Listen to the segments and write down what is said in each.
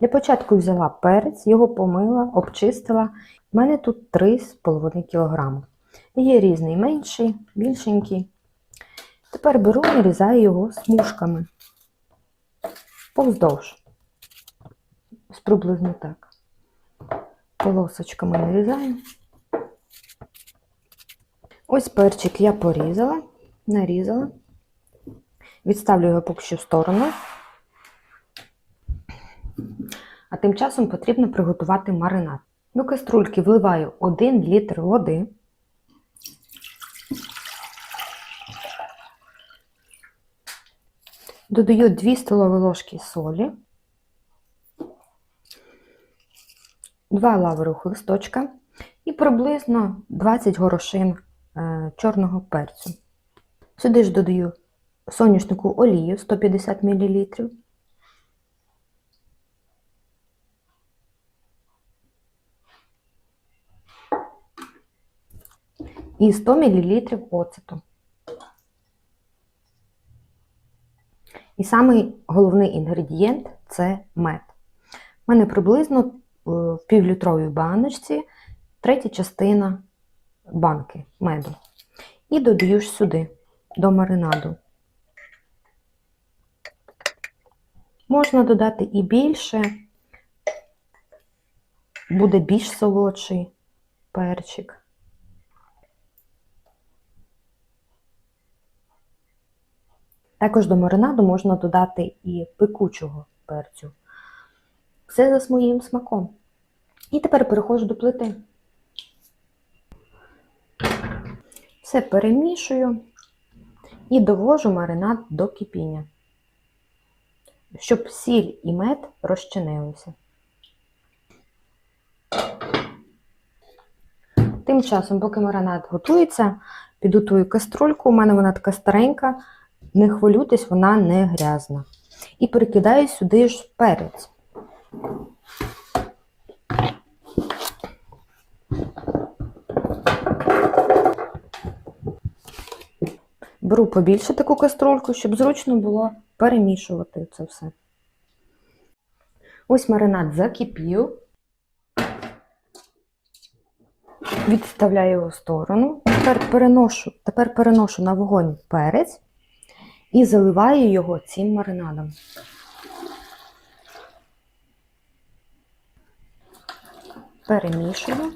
Для початку взяла перець, його помила, обчистила. У мене тут 3,5 кг. Є різний менший, більшенький. Тепер беру і нарізаю його смужками повздовж. Приблизно так. Полосочками нарізаю. Ось перчик я порізала, нарізала. Відставлю його поки що в сторону. А тим часом потрібно приготувати маринад. До каструльки вливаю 1 літр води. Додаю 2 столові ложки солі, 2 лаврових листочка і приблизно 20 горошин е, чорного перцю. Сюди ж додаю соняшнику олію 150 мл. І 100 мл оцету. І самий головний інгредієнт це мед. У мене приблизно е, в півлітровій баночці третя частина банки меду. І додаю ж сюди до маринаду. Можна додати і більше, буде більш солодший перчик. Також до маринаду можна додати і пекучого перцю. Все за своїм смаком. І тепер переходжу до плити. Все перемішую і довожу маринад до кипіння, щоб сіль і мед розчинилися. Тим часом, поки маринад готується, підготую каструльку. У мене вона така старенька. Не хвилюйтесь, вона не грязна. І перекидаю сюди ж перець. Беру побільше таку каструльку, щоб зручно було перемішувати це все. Ось маринад закипів. Відставляю його в сторону. Тепер переношу, тепер переношу на вогонь перець і заливаю його цим маринадом. Перемішую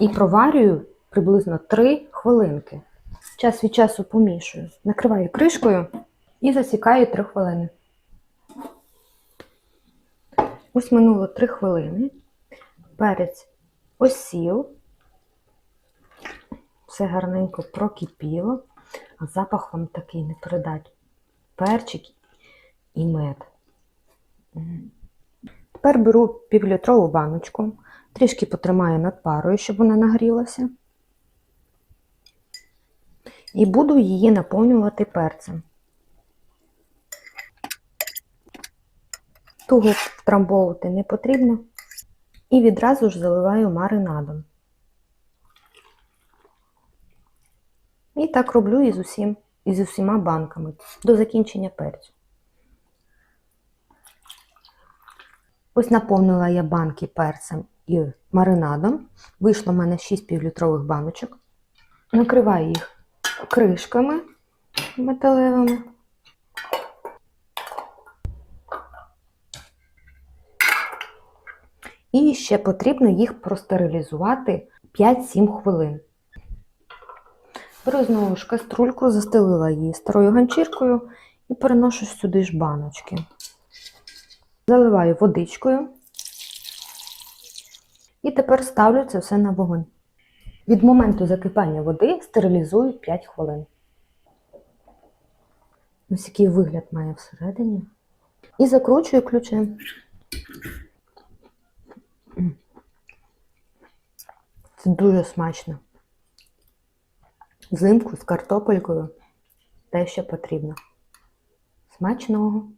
і проварюю приблизно 3 хвилинки. Час від часу помішую. Накриваю кришкою і засікаю 3 хвилини. Ось минуло 3 хвилини. Перець осів. Все гарненько прокипіло. А запах вам такий не передать. Перчик і мед. Тепер беру півлітрову баночку, трішки потримаю над парою, щоб вона нагрілася. І буду її наповнювати перцем. Туго втрамбовувати не потрібно. І відразу ж заливаю маринадом. І так роблю із усім, із усіма банками до закінчення перцю. Ось наповнила я банки перцем і маринадом. Вийшло в мене 6 півлітрових баночок. Накриваю їх кришками металевими. І ще потрібно їх простерилізувати 5-7 хвилин. Беру знову ж каструльку, застелила її старою ганчіркою і переношу сюди ж баночки. Заливаю водичкою. І тепер ставлю це все на вогонь. Від моменту закипання води стерилізую 5 хвилин. Ось який вигляд має всередині. І закручую ключем. Це дуже смачно. Взимку з картопелькою те, що потрібно. Смачного!